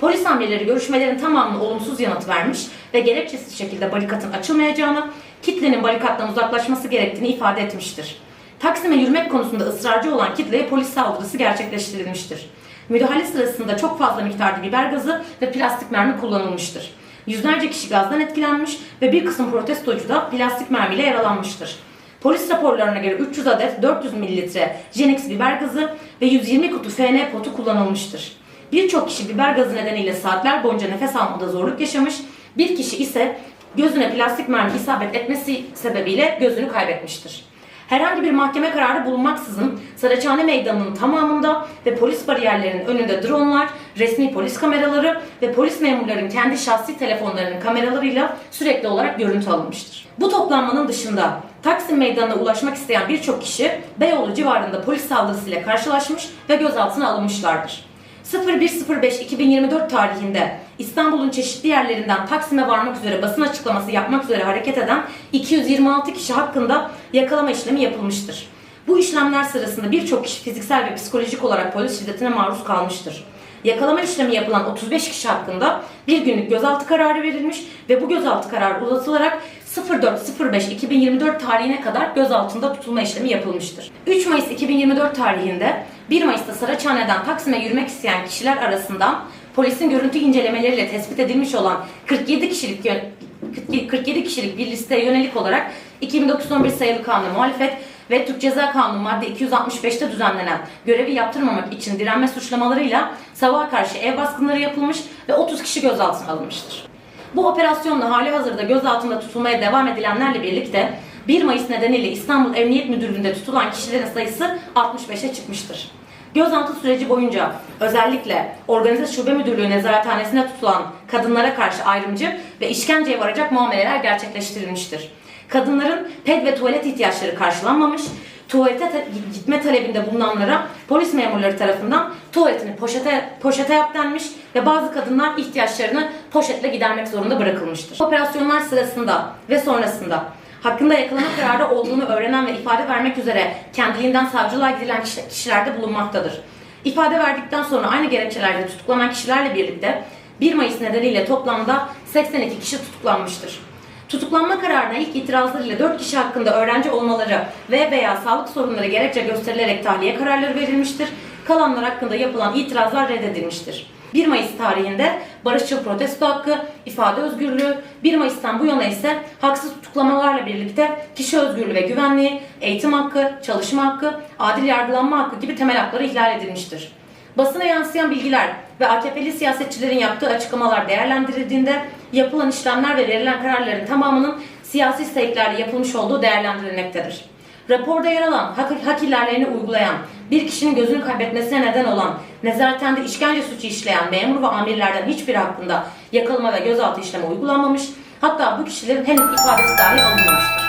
Polis amirleri görüşmelerin tamamına olumsuz yanıt vermiş ve gerekçesiz şekilde barikatın açılmayacağını, kitlenin barikattan uzaklaşması gerektiğini ifade etmiştir. Taksim'e yürümek konusunda ısrarcı olan kitleye polis saldırısı gerçekleştirilmiştir. Müdahale sırasında çok fazla miktarda biber gazı ve plastik mermi kullanılmıştır. Yüzlerce kişi gazdan etkilenmiş ve bir kısım protestocu da plastik mermiyle yaralanmıştır. Polis raporlarına göre 300 adet 400 mililitre Jenix biber gazı ve 120 kutu FN potu kullanılmıştır. Birçok kişi biber gazı nedeniyle saatler boyunca nefes almada zorluk yaşamış, bir kişi ise gözüne plastik mermi isabet etmesi sebebiyle gözünü kaybetmiştir. Herhangi bir mahkeme kararı bulunmaksızın Saraçhane Meydanı'nın tamamında ve polis bariyerlerinin önünde dronlar, resmi polis kameraları ve polis memurlarının kendi şahsi telefonlarının kameralarıyla sürekli olarak görüntü alınmıştır. Bu toplanmanın dışında Taksim Meydanı'na ulaşmak isteyen birçok kişi Beyoğlu civarında polis saldırısıyla karşılaşmış ve gözaltına alınmışlardır. 01.05.2024 tarihinde İstanbul'un çeşitli yerlerinden Taksim'e varmak üzere basın açıklaması yapmak üzere hareket eden 226 kişi hakkında yakalama işlemi yapılmıştır. Bu işlemler sırasında birçok kişi fiziksel ve psikolojik olarak polis şiddetine maruz kalmıştır. Yakalama işlemi yapılan 35 kişi hakkında bir günlük gözaltı kararı verilmiş ve bu gözaltı kararı uzatılarak 04.05.2024 tarihine kadar gözaltında tutulma işlemi yapılmıştır. 3 Mayıs 2024 tarihinde 1 Mayıs'ta Saraçhane'den Taksim'e yürümek isteyen kişiler arasından polisin görüntü incelemeleriyle tespit edilmiş olan 47 kişilik yön- 47 kişilik bir listeye yönelik olarak 2911 sayılı kanuna muhalefet ve Türk Ceza Kanunu madde 265'te düzenlenen görevi yaptırmamak için direnme suçlamalarıyla sabaha karşı ev baskınları yapılmış ve 30 kişi gözaltına alınmıştır. Bu operasyonla hali hazırda gözaltında tutulmaya devam edilenlerle birlikte 1 Mayıs nedeniyle İstanbul Emniyet Müdürlüğü'nde tutulan kişilerin sayısı 65'e çıkmıştır. Gözaltı süreci boyunca özellikle Organize Şube Müdürlüğü nezarethanesine tutulan kadınlara karşı ayrımcı ve işkenceye varacak muameleler gerçekleştirilmiştir. Kadınların ped ve tuvalet ihtiyaçları karşılanmamış, tuvalete te- gitme talebinde bulunanlara polis memurları tarafından tuvaletini poşete, poşete yap denmiş ve bazı kadınlar ihtiyaçlarını poşetle gidermek zorunda bırakılmıştır. Operasyonlar sırasında ve sonrasında hakkında yakalama kararı olduğunu öğrenen ve ifade vermek üzere kendiliğinden savcılığa gidilen kişi- kişiler de bulunmaktadır. İfade verdikten sonra aynı gerekçelerle tutuklanan kişilerle birlikte 1 Mayıs nedeniyle toplamda 82 kişi tutuklanmıştır. Tutuklanma kararına ilk itirazlarıyla 4 kişi hakkında öğrenci olmaları ve veya sağlık sorunları gerekçe gösterilerek tahliye kararları verilmiştir. Kalanlar hakkında yapılan itirazlar reddedilmiştir. 1 Mayıs tarihinde barışçıl protesto hakkı, ifade özgürlüğü, 1 Mayıs'tan bu yana ise haksız tutuklamalarla birlikte kişi özgürlüğü ve güvenliği, eğitim hakkı, çalışma hakkı, adil yargılanma hakkı gibi temel hakları ihlal edilmiştir. Basına yansıyan bilgiler ve AKP'li siyasetçilerin yaptığı açıklamalar değerlendirildiğinde yapılan işlemler ve verilen kararların tamamının siyasi sevklerle yapılmış olduğu değerlendirilmektedir. Raporda yer alan hak, hak ihlallerini uygulayan, bir kişinin gözünü kaybetmesine neden olan, nezarethanede işkence suçu işleyen memur ve amirlerden hiçbiri hakkında yakalama ve gözaltı işlemi uygulanmamış, hatta bu kişilerin henüz ifadesi dahi alınmamıştır.